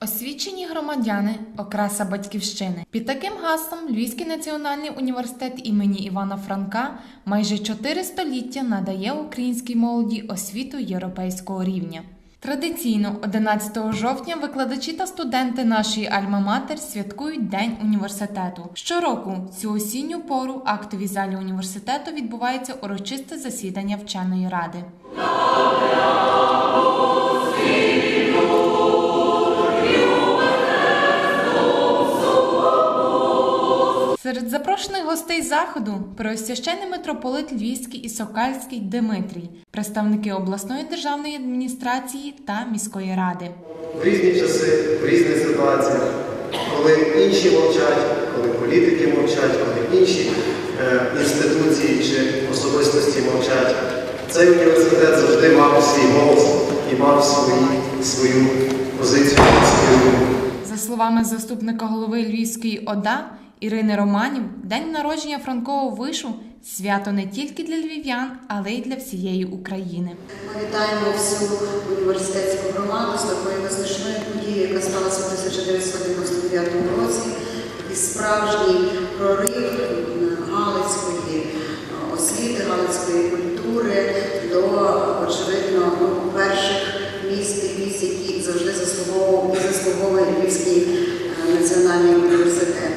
Освічені громадяни окраса батьківщини. Під таким гаслом Львівський національний університет імені Івана Франка майже чотири століття надає українській молоді освіту європейського рівня. Традиційно 11 жовтня викладачі та студенти нашої Альма-Матер святкують День університету. Щороку цю осінню пору актовій залі університету відбувається урочисте засідання вченої ради. Серед запрошених гостей заходу преосвящений митрополит Львівський і Сокальський Димитрій, представники обласної державної адміністрації та міської ради. в різні часи, в різних ситуаціях, коли інші мовчать, коли політики мовчать, коли інші е, інституції чи особистості мовчать. Цей університет завжди мав свій голос і мав свої, свою позицію, свою. За словами заступника голови Львівської ОДА Ірини Романів, день народження Франкового вишу свято не тільки для львів'ян, але й для всієї України. Ми вітаємо всю університетську громаду з такою визначною подією, яка сталася в 1999 році, і справжній прорив галицької освіти, галицької культури до, очевидно, ну, перших міст і місць, які завжди заслуговував і заслуговує Львівський е, національний університет.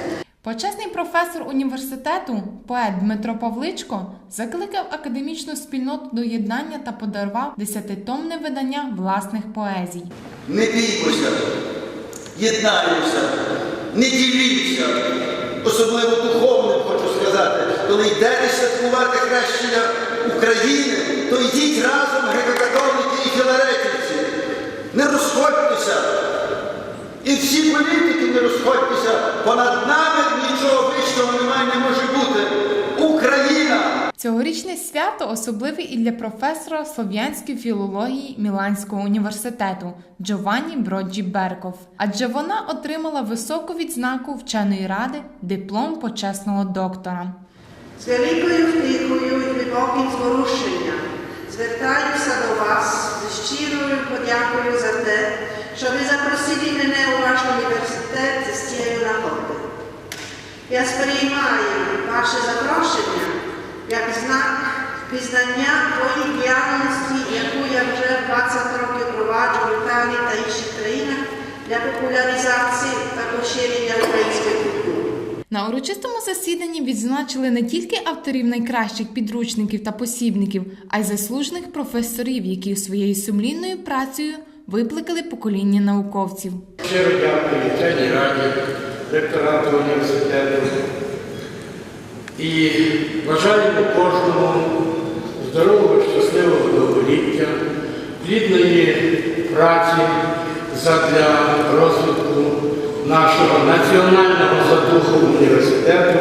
Почесний професор університету, поет Дмитро Павличко, закликав академічну спільноту до єднання та подарував десятитомне видання власних поезій. Не біймося, єднаюся, не ділімося. Особливо духовним хочу сказати, коли йдете святкувати хрещення України, то йдіть разом греко-католики і філаретівці. Не розходьтеся. І всі політики не розходьтеся. Понад нами нічого вищого немає, не може бути. Україна! Цьогорічне свято особливе і для професора слов'янської філології Міланського університету Джованні Броджі Берков, адже вона отримала високу відзнаку вченої ради диплом почесного доктора. З великою втихою і глибоким зворушенням звертаюся до вас з щирою подякою за те, що ви запросили мене у університет з цією нагодою. Я сприймаю ваше запрошення як знак пізнання твоїх діяльності, яку я вже 20 років проваджу в Італії та інших країнах для популяризації та поширення української культури. На урочистому засіданні відзначили не тільки авторів найкращих підручників та посібників, а й заслужених професорів, які своєю сумлінною працею викликали покоління науковців. Щиро дякую вченій раді, ректорату університету. І бажаємо кожному здорового, щасливого довголіття, плідної праці задля розвитку нашого національного задуху університету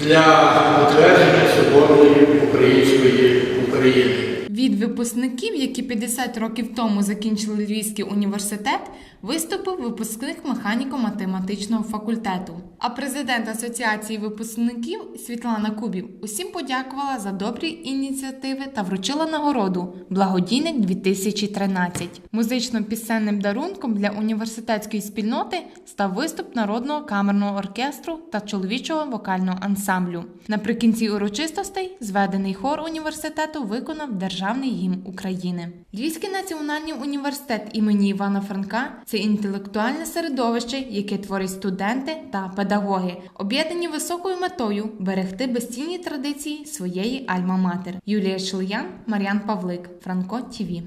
для утвердження соборної української України. Від випускників, які 50 років тому закінчили Львівський університет, виступив випускник механіко-математичного факультету. А президент Асоціації випускників Світлана Кубів усім подякувала за добрі ініціативи та вручила нагороду Благодійник 2013. Музично-пісенним дарунком для університетської спільноти став виступ народного камерного оркестру та чоловічого вокального ансамблю. Наприкінці урочистостей зведений хор університету виконав державний гімн України. Львівський національний університет імені Івана Франка це інтелектуальне середовище, яке творять студенти та педагоги, об'єднані високою метою берегти безцінні традиції своєї альма-матер. Юлія Шлиян, Мар'ян Павлик, Франко ТІВІ.